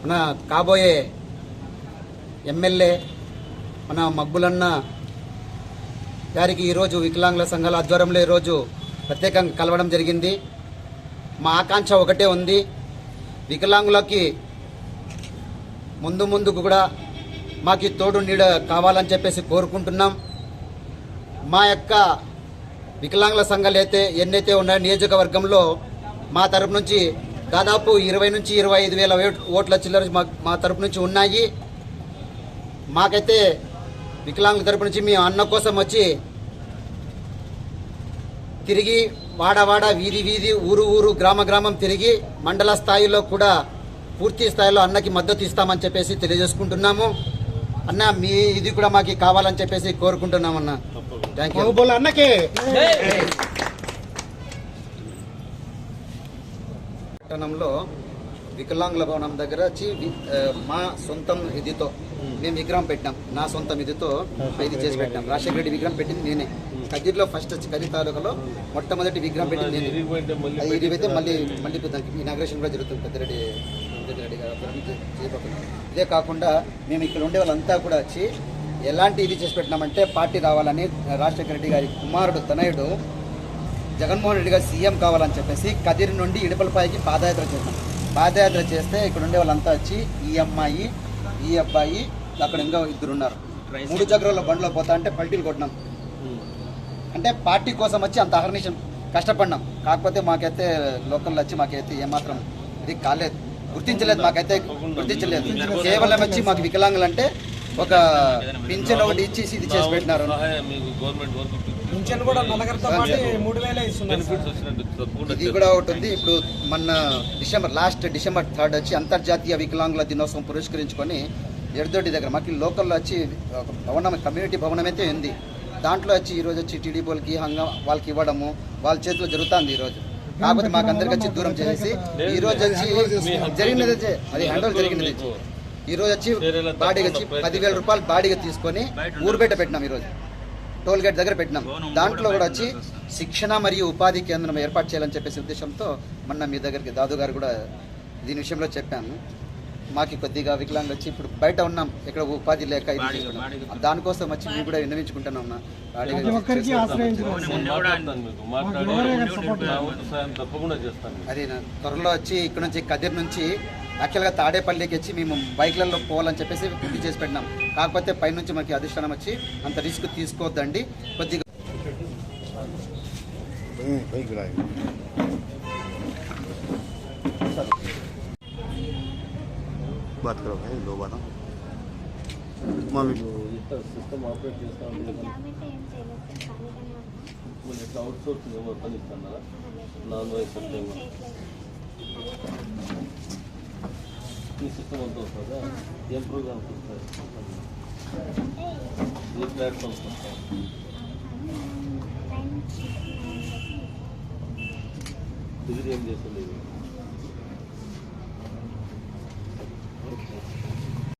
మన కాబోయే ఎమ్మెల్యే మన మగ్గులన్న గారికి ఈరోజు వికలాంగుల సంఘాల ఆధ్వర్యంలో ఈరోజు ప్రత్యేకంగా కలవడం జరిగింది. మా ఆకాంక్ష ఒకటే ఉంది. వికలాంగులకి ముందు ముందుకు కూడా మాకు తోడు నీడ కావాలని చెప్పేసి కోరుకుంటున్నాం. మా యొక్క వికలాంగుల సంఘాలు అయితే ఎన్నైతే ఉన్నాయో నియోజకవర్గంలో మా తరపు నుంచి దాదాపు ఇరవై నుంచి ఇరవై ఐదు వేల ఓట్- ఓట్ల చిల్లర మా మా తరపు నుంచి ఉన్నాయి. మాకైతే వికలాంగుల తరపు నుంచి మీ అన్న కోసం వచ్చి తిరిగి వాడ వాడ వీధి వీధి ఊరు ఊరు గ్రామ గ్రామం తిరిగి మండల స్థాయిలో కూడా పూర్తి స్థాయిలో అన్నకి మద్దతు ఇస్తామని చెప్పేసి తెలియజేసుకుంటున్నాము. అన్న మీ ఇది కూడా మాకు కావాలని చెప్పేసి కోరుకుంటున్నాం అన్న థ్యాంక్ యూ అన్నకే. పట్టణంలో వికలాంగుల భవనం దగ్గర వచ్చి మా సొంతం ఇదితో మేము విగ్రహం పెట్టాం. నా సొంతం ఇదితో ఇది చేసి పెట్టాం. రాజశేఖర రెడ్డి విగ్రహం పెట్టింది నేనే. కదిర్లో ఫస్ట్ వచ్చి కదిరి తాలూకాలో మొట్టమొదటి విగ్రహం పెట్టింది నేనే. ఇది అయితే మళ్ళీ మళ్ళీ దానికి ఇనాగ్రేషన్ కూడా జరుగుతుంది పెద్దరెడ్డి పెద్దరెడ్డి చేయబోతున్నాం ఇదే కాకుండా మేము ఇక్కడ ఉండే వాళ్ళంతా కూడా వచ్చి ఎలాంటి ఇది చేసి పెట్టినామంటే పార్టీ రావాలని రాజశేఖర రెడ్డి గారి కుమారుడు తనయుడు జగన్మోహన్ రెడ్డి గారు సీఎం కావాలని చెప్పేసి కదిరి నుండి ఇడుపలపాయికి పాదయాత్ర చేశాం. పాదయాత్ర చేస్తే ఇక్కడ ఉండే వాళ్ళంతా వచ్చి ఈ అమ్మాయి ఈ అబ్బాయి అక్కడ ఇంకా ఇద్దరు ఉన్నారు. మూడు చక్రాల బండిలో పోతా అంటే పల్టీలు కొట్టినాం. అంటే పార్టీ కోసం వచ్చి అంత అహర్నిశం కష్టపడినాం. కాకపోతే మాకైతే లోకల్లో వచ్చి మాకైతే ఏమాత్రం ఇది కాలేదు. గుర్తించలేదు మాకైతే గుర్తించలేదు. కేవలం వచ్చి మాకు వికలాంగులు అంటే ఒక పింఛన్ ఒకటి ఇచ్చేసి ఇది చేసి పెట్టినారు. మీకు గవర్నమెంట్ వర్క్ పింఛన్ కూడా నలగరితో మూడు వేలే ఇస్తున్నారు ఇది కూడా ఒకటి ఉంది. ఇప్పుడు మొన్న డిసెంబర్ లాస్ట్ డిసెంబర్ థర్డ్ వచ్చి అంతర్జాతీయ వికలాంగుల దినోత్సవం పురస్కరించుకొని ఎడదొడ్డి దగ్గర మాకు లోకల్లో వచ్చి ఒక భవనం కమ్యూనిటీ భవనం అయితే ఉంది. దాంట్లో వచ్చి ఈరోజు వచ్చి టీడీ వాళ్ళకి హంగా వాళ్ళకి ఇవ్వడము వాళ్ళ చేతిలో జరుగుతుంది ఈరోజు కాకపోతే మాకు అందరికి వచ్చి దూరం చేసేసి ఈ రోజు వచ్చి జరిగినది అది హ్యాండ్ జరిగినది వచ్చి. ఈ రోజు వచ్చి బాడీగా వచ్చి పదివేల రూపాయలు బాడీగా తీసుకొని ఊరు బయట పెట్టినాం ఈరోజు టోల్ గేట్ దగ్గర పెట్టినాం. దాంట్లో కూడా వచ్చి శిక్షణ మరియు ఉపాధి కేంద్రం ఏర్పాటు చేయాలని చెప్పేసి ఉద్దేశంతో మొన్న మీ దగ్గరికి దాదు గారు కూడా దీని విషయంలో చెప్పాను. మాకు కొద్దిగా వికలాంగులు వచ్చి ఇప్పుడు బయట ఉన్నాం. ఇక్కడ ఉపాధి లేక. దానికోసం వచ్చి మేము కూడా విన్నవించుకుంటున్నాం అన్న. బాడీగా ప్రతి ఒక్కరికి ఆశ్రయించారు మాట్లాడతాను మీకు. మాట్లాడి నా వంతు సాయం తప్పకుండా చేస్తాను. మీకు. అది నా త్వరలో వచ్చి ఇక్కడ నుంచి కదిర్ నుంచి యాక్చువల్గా తాడేపల్లికి వచ్చి మేము బైక్లలో పోవాలని చెప్పేసి ఇది చేసి పెట్టినాం కాకపోతే పైనుంచి మాకు అధిష్టానం వచ్చి అంత రిస్క్ తీసుకోవద్దండి కొద్దిగా वहीं वहीं गिराए बात करो भाई लो बात मम्मी సిస్టమ్ ఆపరేట్ చేస్తా ఉంటే మళ్ళీ ఎట్లా అవుట్ సోర్సింగ్ ఏమో పని ఇస్తారా non vice system Sistem oldu ortada. Yem program tuttu. Yemler tuttu. Bizi yem diye söylüyorum.